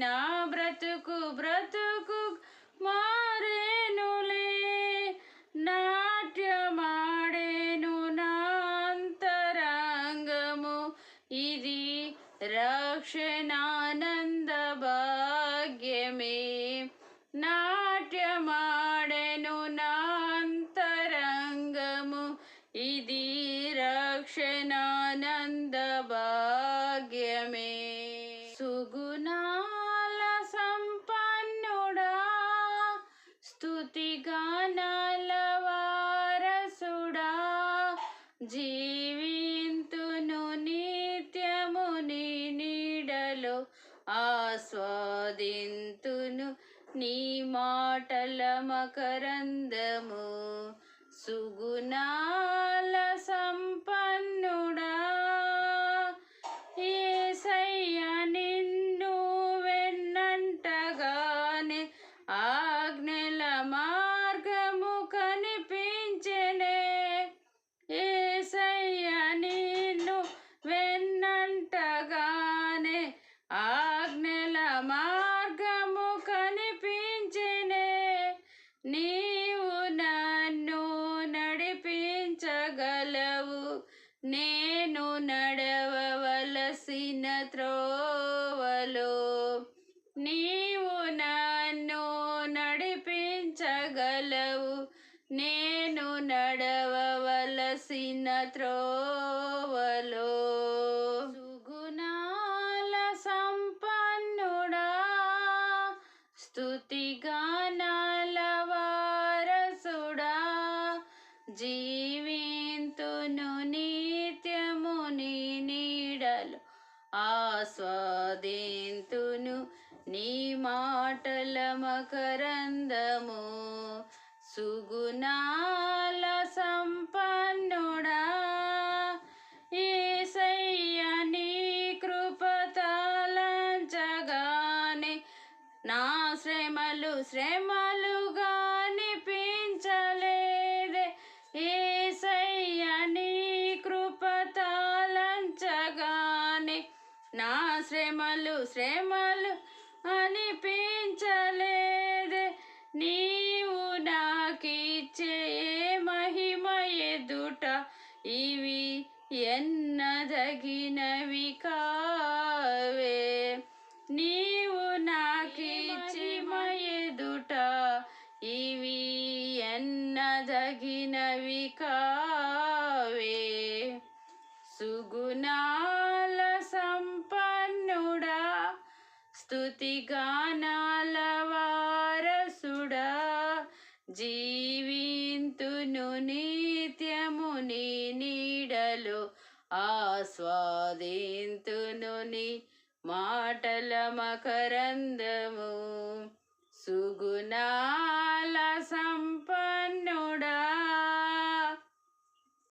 నా బ్రతుకు బ్రతుకు మారేనులే నాట్యమాడేను నా అంతరంగము ఇది రక్షణానంద భాగ్యమే నాట్యమాడెను నా అంతరంగము ఇది రక్షణానంద భాగ్యమే జీవింతును నిత్యము నీ నీడలో ఆస్వాదింతును నీ మాటల మకరందము. సుగుణాల సంపన్నుడా ఏసయ్య నిన్ను వెన్నంటగానే ఆ నీవు నన్ను నడిపించగలవు. నేను నడవవలసిన త్రోవలో. నీవు నన్ను నడిపించగలవు. నేను నడవవలసిన త్రో ఆస్వాదింతును నీ మాటల మకరందము. సుగుణాల సంపన్నుడా. ఏసయ్య నీ కృపతలంచగానే నా శ్రమలు శ్రమ శ్రమలు శ్రమలు అనిపించలేదే. నీవు నాకిచ్చే మహిమ ఎదుట ఇవి ఎన్నదగినవి కావే. నీవు నాకిచ్చి ఎదుట ఇవి ఎన్నదగినవి కావే. సుగుణా స్తుతిగానాల వారసుడా జీవింతును నిత్యము నీ నీడలో ఆస్వాదింతును నీ మాటల మకరందము. సుగుణా